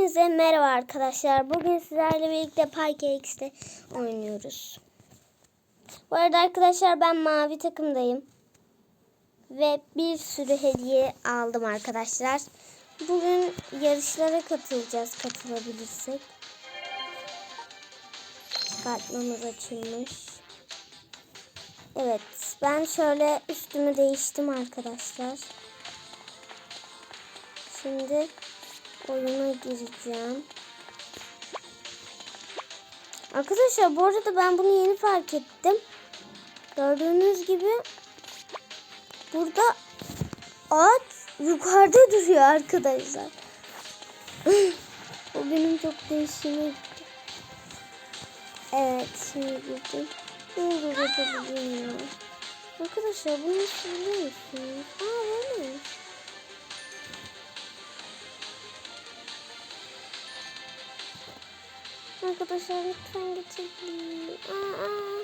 Hepinize merhaba arkadaşlar. Bugün sizlerle birlikte PyKX'te oynuyoruz. Bu arada arkadaşlar ben mavi takımdayım. Ve bir sürü hediye aldım arkadaşlar. Bugün yarışlara katılacağız katılabilirsek. Çıkartmamız açılmış. Evet ben şöyle üstümü değiştim arkadaşlar. Şimdi oyuna gireceğim. Arkadaşlar bu arada ben bunu yeni fark ettim. Gördüğünüz gibi burada ağaç yukarıda duruyor arkadaşlar. o benim çok değişime gitti. Evet şimdi girdim. Ne olur yapabileyim ya. Arkadaşlar bunu nasıl biliyor musunuz? Aa böyle. Arkadaşlar lütfen geçelim. Aa,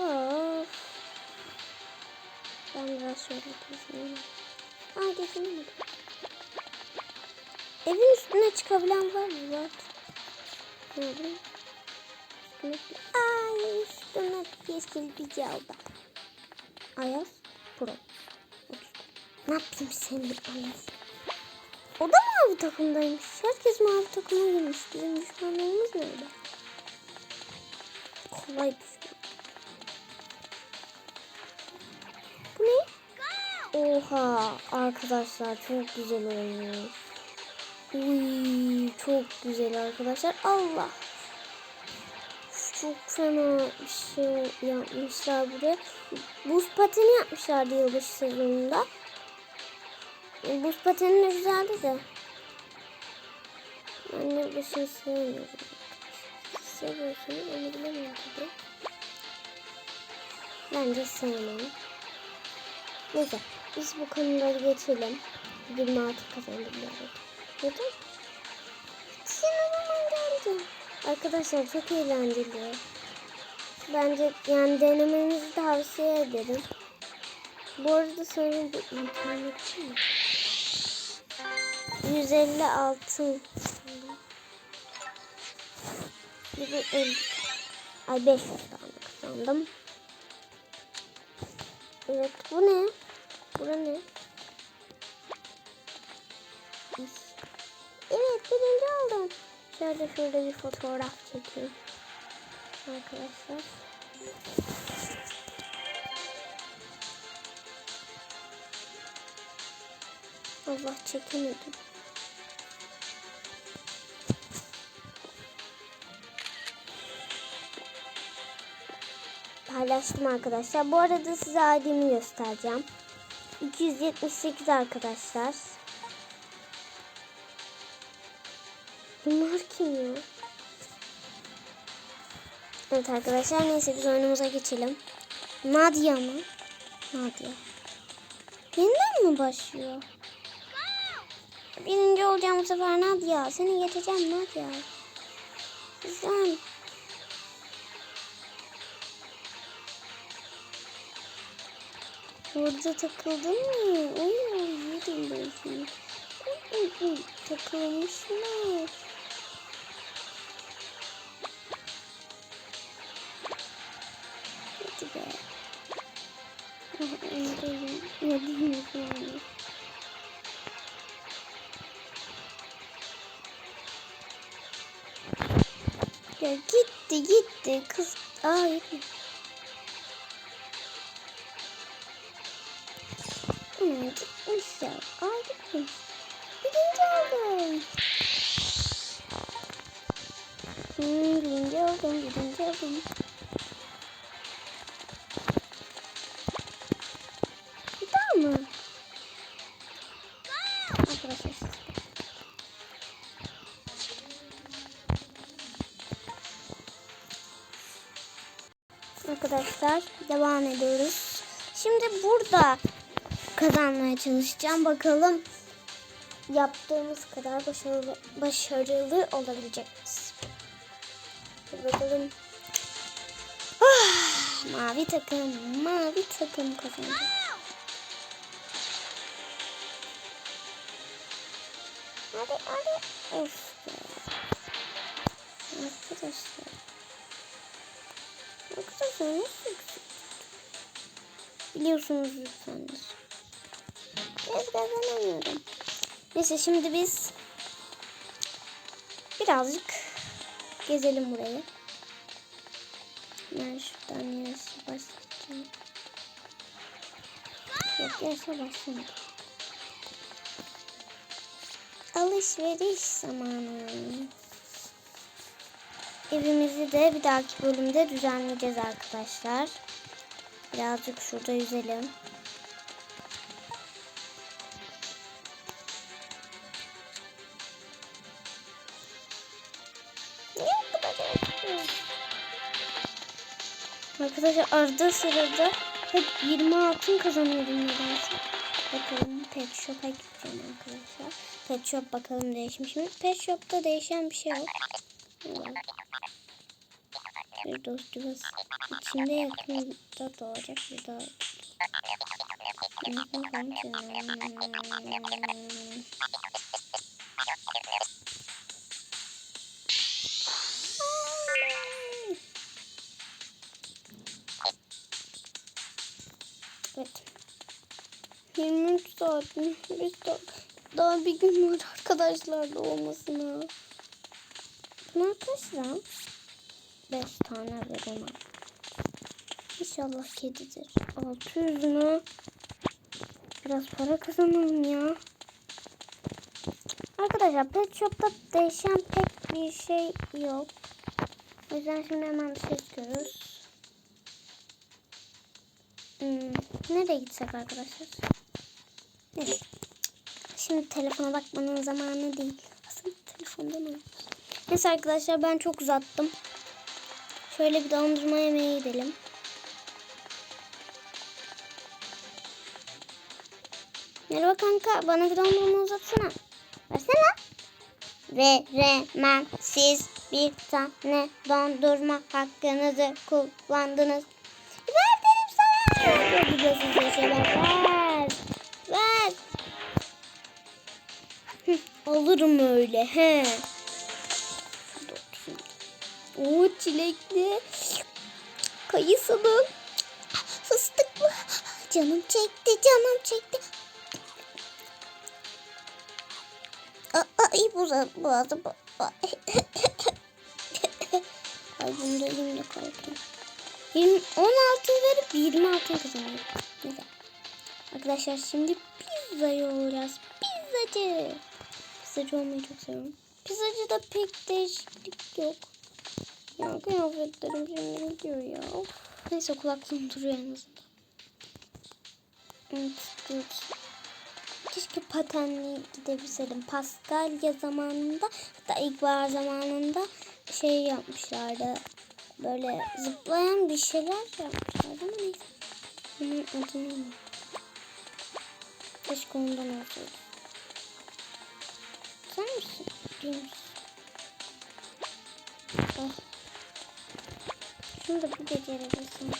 Of. Ben biraz şöyle gezeyim. Aa gezemedim. Evin üstüne çıkabilen var mı? Var. Nerede? Üstüne. Ay üstüne yeşil bir yolda. Ayaz Pro. Ne yapayım seni Ayaz? O da mavi takımdaymış. Herkes mavi takıma girmiş. Bizim düşmanlarımız nerede? Kolay düşman. Bu ne? Oha arkadaşlar çok güzel oynuyor. Uy çok güzel arkadaşlar. Allah. Çok fena bir şey yapmışlar buraya. Buz pateni yapmışlardı yılbaşı sezonunda. Buz pateni de güzeldi de. Ben de bir şey sevmiyorum. Seviyorsunuz onu bilemiyorum tabii. Bence sevmem. Neyse biz bu konuları geçelim. 26 kazandım yani. Neden? Sen o zaman geldi. Arkadaşlar çok eğlenceli. Bence yani denemenizi tavsiye ederim. Bu arada sanırım bu internet mi? 150 altın. Ay 500 tane kazandım. Evet bu ne? Bu ne? Evet birinci oldum. Şöyle şöyle bir fotoğraf çekeyim. Arkadaşlar. Allah çekemedim. Paylaştım arkadaşlar. Bu arada size ID'mi göstereceğim. 278 arkadaşlar. Bunlar kim ya? Evet arkadaşlar neyse biz oyunumuza geçelim. Nadia mı? Nadia. Yeniden mi başlıyor? Birinci olacağım bu sefer Nadia. Seni geçeceğim Nadia. Güzel. Burada takıldın mı? Oy, yedim ben seni. Takılmışlar. Hadi be. Öndeyim. Yedim yani. Ya gitti gitti kız. Aa gitti. Hmm, gitmiş ya. Gitmiş. Birinci oldum. Hmm, birinci oldum. Birinci oldum. Bir daha mı? Arkadaşlar. Arkadaşlar devam ediyoruz. Şimdi burada kazanmaya çalışacağım. Bakalım yaptığımız kadar başarılı, başarılı olabilecek miyiz? Bakalım. Ah, mavi takım, mavi takım kazandı. Hadi hadi. Of be. Arkadaşlar. Arkadaşlar nasıl Biliyorsunuz lütfen. Evet kazanamıyorum. Neyse şimdi biz birazcık gezelim burayı. Ben şuradan yarısı başlayacağım. Yok yarısı başlamadım. Alışveriş zamanı. Evimizi de bir dahaki bölümde düzenleyeceğiz arkadaşlar. Birazcık şurada yüzelim. Arkadaşlar arada sırada hep 20 altın kazanıyorum nedense. Bakalım Pet Shop'a gideceğim arkadaşlar. Pet Shop bakalım değişmiş mi? Pet Shop'ta değişen bir şey yok. Bir dost yuvası. İçinde yakında doğacak bir daha. 23 saat mi? Bir saat. Daha bir gün var arkadaşlar doğmasına. Buna kaç lira? 5 tane veremem. İnşallah kedidir. 600 mü? Biraz para kazanalım ya. Arkadaşlar pet shop'ta değişen pek bir şey yok. O yüzden şimdi hemen dışarı çıkıyoruz. Hmm, nereye gitsek arkadaşlar? Nereye? Şimdi telefona bakmanın zamanı değil. Aslında telefondan oynuyoruz. Neyse arkadaşlar ben çok uzattım. Şöyle bir dondurma yemeye gidelim. Merhaba kanka bana bir dondurma uzatsana. Versene. Veremem siz bir tane dondurma hakkınızı kullandınız. Ver dedim sana. Güzel size şeyler Alırım öyle he. O çilekli. Kayısılı. Fıstıklı. Canım çekti canım çekti. Ay boğazım boğazım. Ay bunu da elimde kalkayım. 20, 10 altın verip 20 altın kazanıyorum. Neyse. Arkadaşlar şimdi pizza yiyoruz. Pizzacı. Pizzacı olmayı çok seviyorum. Pizzacıda pek değişiklik yok. Ya kıyafetlerim şimdi gidiyor ya. Of. Neyse kulaklığım duruyor en azından. Evet, evet. Keşke patenli gidebilseydim. Paskalya zamanında hatta ilkbahar zamanında şey yapmışlardı. Böyle zıplayan bir şeyler yapmışlardı ama neyse. Bunun adını. Keşke ondan olsaydı. Ah. Şunu da bir becerebilsin.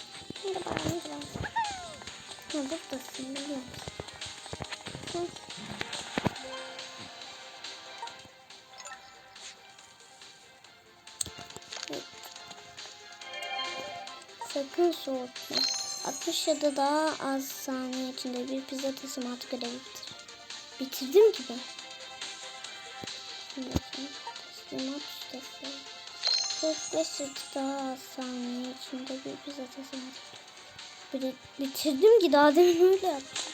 Merhaba, merhaba. Ha, buradasın biliyor musun? Hı. Sakın soğutma. 60 ya da daha az saniye içinde bir pizza teslimatı görevi bitir. Bitirdim ki ben. Teslimat ustası. 45 ya da daha saniye içinde bir teslimatı. Bir- Bitirdim ki daha demin öyle yaptım.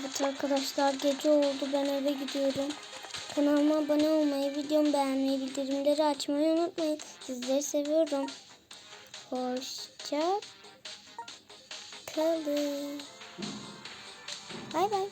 Evet arkadaşlar gece oldu ben eve gidiyorum. Kanalıma abone olmayı, videomu beğenmeyi, bildirimleri açmayı unutmayın. Sizleri seviyorum. Hoşça kalın. Bay bay.